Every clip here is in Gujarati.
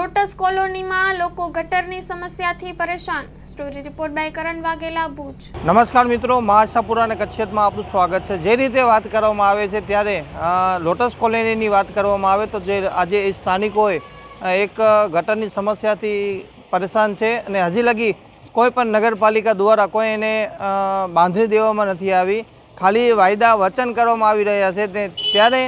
લોટસ કોલોનીમાં લોકો ગટરની સમસ્યાથી પરેશાન. Story report by Karan Vaghela, Bhuj. નમસ્કાર મિત્રો, મહાસાપુરા અને કચ્છિયતમાં આપનું સ્વાગત છે. જે રીતે વાત કરવામાં આવે છે ત્યારે લોટસ કોલોનીની વાત કરવામાં આવે તો જે આજે એ સ્થાનિકોએ એક ગટરની સમસ્યાથી પરેશાન છે અને હજી લગી કોઈ પણ નગરપાલિકા દ્વારા કોઈ એને બાંધણી દેવામાં નથી આવી. ખાલી વાયદા વચન કરવામાં આવી રહ્યા છે તે, ત્યારે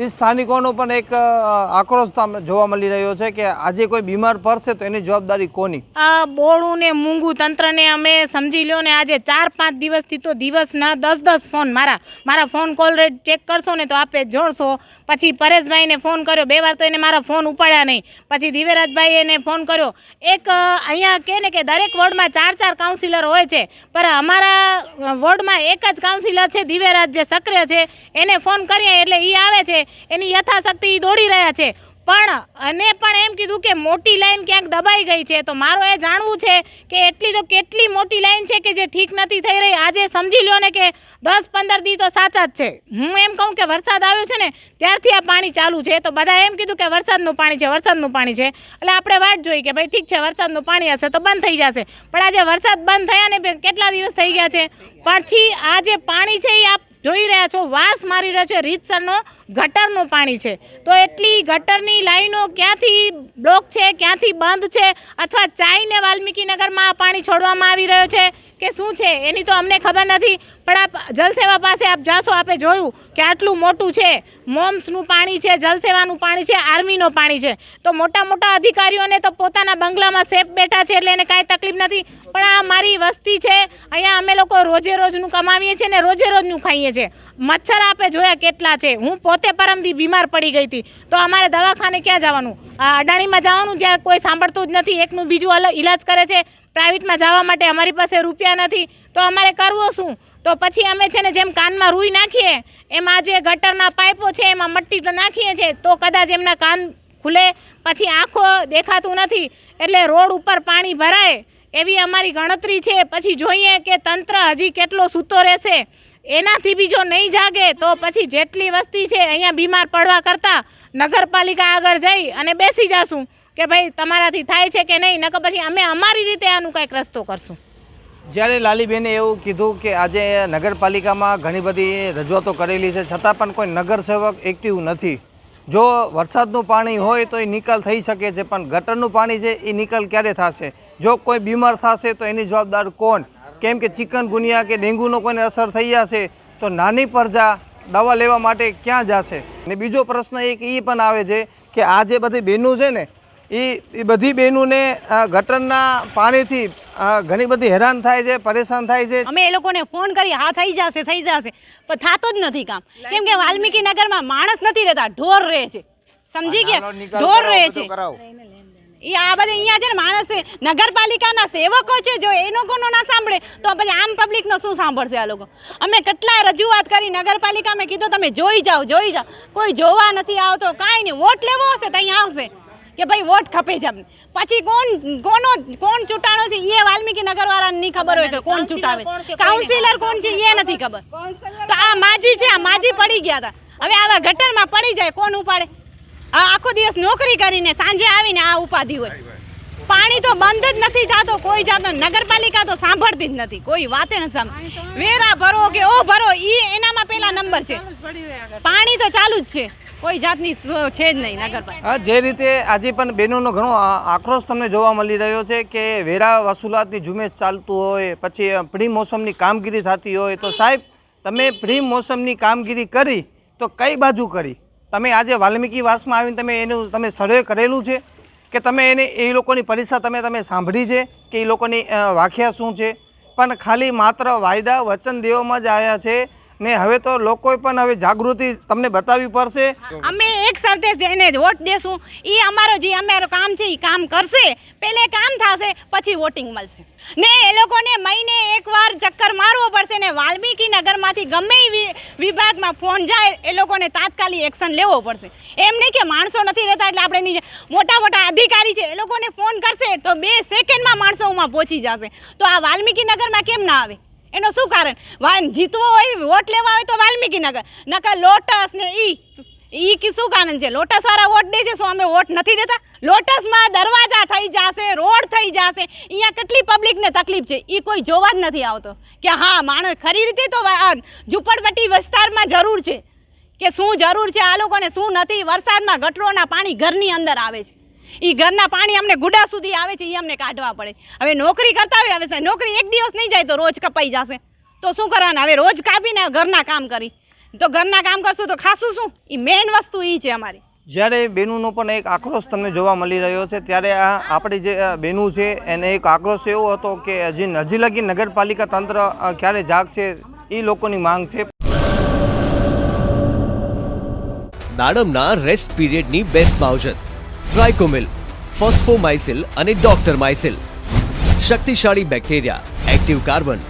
એ સ્થાનિકોનો પણ એક આક્રોશ જોવા મળી રહ્યો છે કે આજે કોઈ બીમાર પડશે તો એની જવાબદારી કોની? આ બોળું ને મૂંગું તંત્રને અમે સમજી લ્યો ને આજે ચાર પાંચ દિવસથી તો દિવસના દસ દસ ફોન મારા મારા ફોન કોલ રેટ ચેક કરશો ને તો આપે જોડશો. પછી પરેશભાઈને ફોન કર્યો, બે વાર તો એને મારા ફોન ઉપાડ્યા નહીં. પછી ધીવેરાજભાઈ એને ફોન કર્યો. એક અહીંયા કહે ને કે દરેક વોર્ડમાં ચાર ચાર કાઉન્સિલર હોય છે. પણ અમારા વોર્ડમાં એક જ કાઉન્સિલર છે દિવ્યરાજ જે સક્રિય છે, એને ફોન કરીએ એટલે એ આવે છે. એની યથાશક્તિ દોડી રહ્યા છે. પણ અને પણ એમ કીધું કે મોટી લાઈન ક્યાંક દબાઈ ગઈ છે. તો મારો એ જાણવું છે કે એટલી તો કેટલી મોટી લાઈન છે કે જે ઠીક નથી થઈ રહી. આજે સમજી લ્યો ને કે દસ પંદર દી તો સાચા જ છે. હું એમ કહું કે વરસાદ આવ્યો છે ને, ત્યારથી આ પાણી ચાલુ છે. તો બધા એમ કીધું કે વરસાદનું પાણી છે, વરસાદનું પાણી છે. એટલે આપણે વાટ જોઈ કે ભાઈ ઠીક છે, વરસાદનું પાણી હશે તો બંધ થઈ જશે. પણ આજે વરસાદ બંધ થયા ને કેટલા દિવસ થઈ ગયા છે? પછી આ જે પાણી છે એ આપ જોઈ રહ્યા છો, વાસ મારી રહ્યો છે, રીતસરનો ગટરનું પાણી છે. તો એટલી ગટરની લાઈનો ક્યાંથી બ્લોક છે, ક્યાંથી બંધ છે, અથવા ચાઈને વાલ્મીકીનગરમાં આ પાણી છોડવામાં આવી રહ્યો છે કે શું છે, એની તો અમને ખબર નથી. પણ આપ જલસેવા પાસે આપ જાશો, આપે જોયું કે આટલું મોટું છે. મોમ્સનું પાણી છે, જલસેવાનું પાણી છે, આર્મીનું પાણી છે. તો મોટા મોટા અધિકારીઓને તો પોતાના બંગલામાં સેફ બેઠા છે એટલે એને કાંઈ તકલીફ નથી. પણ આ મારી વસ્તી છે, અહીંયા અમે લોકો રોજે રોજનું કમાવીએ છીએ ને રોજે રોજનું ખાઈએ છીએ મચ્છર આપે જોયા કેટલા છે. હું પોતે પરમથી બીમાર પડી ગઈ હતી. તો અમારે દવાખાને ક્યાં જવાનું? અડાણીમાં જવાનું જ્યાં કોઈ સાંભળતું જ નથી. એકનું બીજું અલગ ઈલાજ કરે છે. પ્રાઇવેટમાં જવા માટે અમારી પાસે રૂપિયા નથી. તો અમારે કરવો શું? તો પછી અમે છે ને જેમ કાનમાં રૂઈ નાખીએ, એમાં જે ગટરના પાઇપો છે, એમાં મટ્ટી નાખીએ છીએ તો કદાચ એમના કાન ખુલે. પછી આંખો દેખાતું નથી. એટલે રોડ ઉપર પાણી ભરાય. એવી અમારી ગણતરી છે. પછી જોઈએ કે તંત્ર હજી કેટલો સૂતો રહેશે. એનાથી બીજો નહીં જાગે તો પછી જેટલી વસ્તી છે અહીંયા બીમાર પડવા કરતાં નગરપાલિકા આગળ જઈ અને બેસી જાશું કે ભાઈ તમારાથી થાય છે કે નહીં? નકર પછી અમે અમારી રીતે આનું કંઈક રસ્તો કરશું. જ્યારે લાલીબેને એવું કીધું કે આજે નગરપાલિકામાં ઘણી બધી રજૂઆતો કરેલી છે, છતાં પણ કોઈ નગરસેવક એક્ટિવ નથી. જો વરસાદનું પાણી હોય તો એ નિકાલ થઈ શકે છે, પણ ગટરનું પાણી છે એ નિકાલ ક્યારે થશે? જો કોઈ બીમાર થશે તો એની જવાબદાર કોણ? કેમ કે ચિકન ગુનિયા કે ડેન્ગ્યુનો કોઈને અસર થઈ જશે તો નાની પ્રજા દવા લેવા માટે ક્યાં જશે? ને બીજો પ્રશ્ન એક એ પણ આવે છે કે આ જે બધી બહેનો છે ને એ એ બધી બહેનોને ગટરના પાણીથી ઘણી બધી હેરાન થાય છે પરેશાન થાય છે. અમે એ લોકોને ફોન કરી હા થઈ જશે થઈ જશે પણ થતો જ નથી કામ. કેમ કે વાલ્મીકી નગરમાં માણસ નથી રહેતા ઢોર રહે છે. સમજી ગયા? ઢોર રહે છે. એ આ બધા અહીંયા છે ને માણસ છે નગરપાલિકાના સેવકો છે જો એ લોકોનો ના સાંભળે તો પછી આમ પબ્લિકનો શું સાંભળશે આ લોકો? અમે કેટલાય રજૂઆત કરી નગરપાલિકા મેં કીધું તમે જોઈ જાઓ જોઈ જાઓ. કોઈ જોવા નથી આવતો કાંઈ નહીં. વોટ લેવો હશે તો અહીંયા આવશે. કે ભાઈ વોટ ખપે છે અમને. પછી કોણ કોનો કોણ ચૂંટાણો છે? એ વાલ્મીકી નગરવાળાને નહીં ખબર હોય કે કોણ ચૂંટાવે. કાઉન્સિલર કોણ છે? એ નથી ખબર. તો આ માજી છે આ માજી પડી ગયા હતા. હવે આવા ગટરમાં પડી જાય કોણ ઉપાડે? આ આખો દિવસ નોકરી કરીને સાંજે આવીને આ ઉપાધિ હોય. પાણી તો બંધ જ નથી થતો કોઈ જાતનો નગરપાલિકા તો સાંભળતી જ નથી કોઈ વાતે નથી સાંભળ વેરા ભરો કે ઓ ભરો ઈ એનામાં પેલા નંબર છે. પાણી તો ચાલુ જ છે કોઈ જાતની છે જ નહીં નગરપાલિકા. જે રીતે આજે પણ બહેનોનો ઘણો આક્રોશ તમને જોવા મળી રહ્યો છે કે વેરા વસૂલાતની ઝુંબેશ ચાલતું હોય પછી પ્રી મોસમની કામગીરી થતી હોય તો સાહેબ તમે પ્રી મોસમની કામગીરી કરી તો કઈ બાજુ કરી? તમે આજે વાલ્મીકી વાસમાં આવીને તમે એનું, તમે સર્વે કરેલું છે કે તમે એને, એ લોકોની પરીક્ષા તમે તમે સાંભળી છે કે એ લોકોની વાખ્યા શું છે? પણ ખાલી માત્ર વાયદા વચન દેવામાં જ આવ્યા છે ને હવે તો લોકોએ પણ હવે જાગૃતિ તમને બતાવવી પડશે. અમે એક જ એને વોટ દેશું. એ અમારો જે અમારો કામ છે એ કામ કરશે. પહેલે કામ થશે, પછી વોટિંગ મળશે. ને એ લોકોને મહિને ચક્કર મારવો પડશે ને વાલ્મીકી નગરમાંથી ગમે એ વિભાગમાં ફોન જાય, એ લોકોને તાત્કાલિક એક્શન લેવો પડશે. એમ નહીં કે માણસો નથી રહેતા એટલે આપણે નીચે મોટા મોટા અધિકારી છે, એ લોકોને ફોન કરશે તો બે સેકન્ડમાં માણસોમાં પહોંચી જશે. તો આ વાલ્મીકી નગરમાં કેમ ના આવે? એનું શું કારણ? વાન જીતવો હોય, વોટ લેવા હોય તો વાલ્મીકી નગર. નકર લોટસ ને ઈ ઈ કે શું કારણ છે? લોટસ વાળા વોટ દે છે, શું અમે વોટ નથી દેતા? લોટસમાં દરવાજા થઈ જશે, રોડ થઈ જશે. અહીંયા કેટલી પબ્લિકને તકલીફ છે? એ કોઈ જોવા જ નથી આવતો. કે હા, માણસ ખરી રીતે તો ઝૂંપડપટ્ટી વિસ્તારમાં જરૂર છે. કે શું જરૂર છે આ લોકોને, શું નથી? વરસાદમાં ગટરોના પાણી ઘરની અંદર આવે છે. એ ઘરના પાણી અમને ગુડા સુધી આવે છે એ અમને કાઢવા પડે. હવે નોકરી કરતા હોય, હવે નોકરી એક દિવસ નહીં જાય તો રોજ કપાઈ જશે. તો શું કરવાના? હવે રોજ કાપીને ઘરના કામ કરી. તો ઘરના કામ કરશું તો ખાશું શું? એ મેઇન વસ્તુ એ છે અમારી. જ્યારે બેનુનો પણ એક આક્રોશ તમને જોવા મળી રહ્યો છે ત્યારે આ આપણી જે બેનું છે એને એક આક્રોશ એવો હતો કે હજી હજી લગી નગરપાલિકા તંત્ર ક્યારે જાગશે એ લોકોની માંગ છે. દાડમના રેસ્ટ પીરિયડની બેસ્ટ માવજત ટ્રાઇકોમિલ ફોસ્ફોમાઇસિલ અને ડોક્ટર માઇસિલ શક્તિશાળી બેક્ટેરિયા એક્ટિવ કાર્બન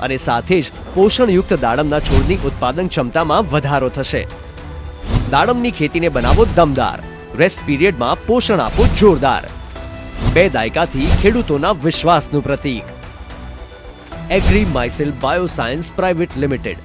અને સાથે જ પોષણયુક્ત દાડમના છોડની ઉત્પાદન ક્ષમતામાં વધારો થશે. દાડમની ખેતીને બનાવો દમદાર. રેસ્ટ પીરિયડમાં પોષણ આપો જોરદાર. બે દાયકાથી ખેડૂતોના વિશ્વાસનું પ્રતીક. Agri માઇસેલ bioscience private limited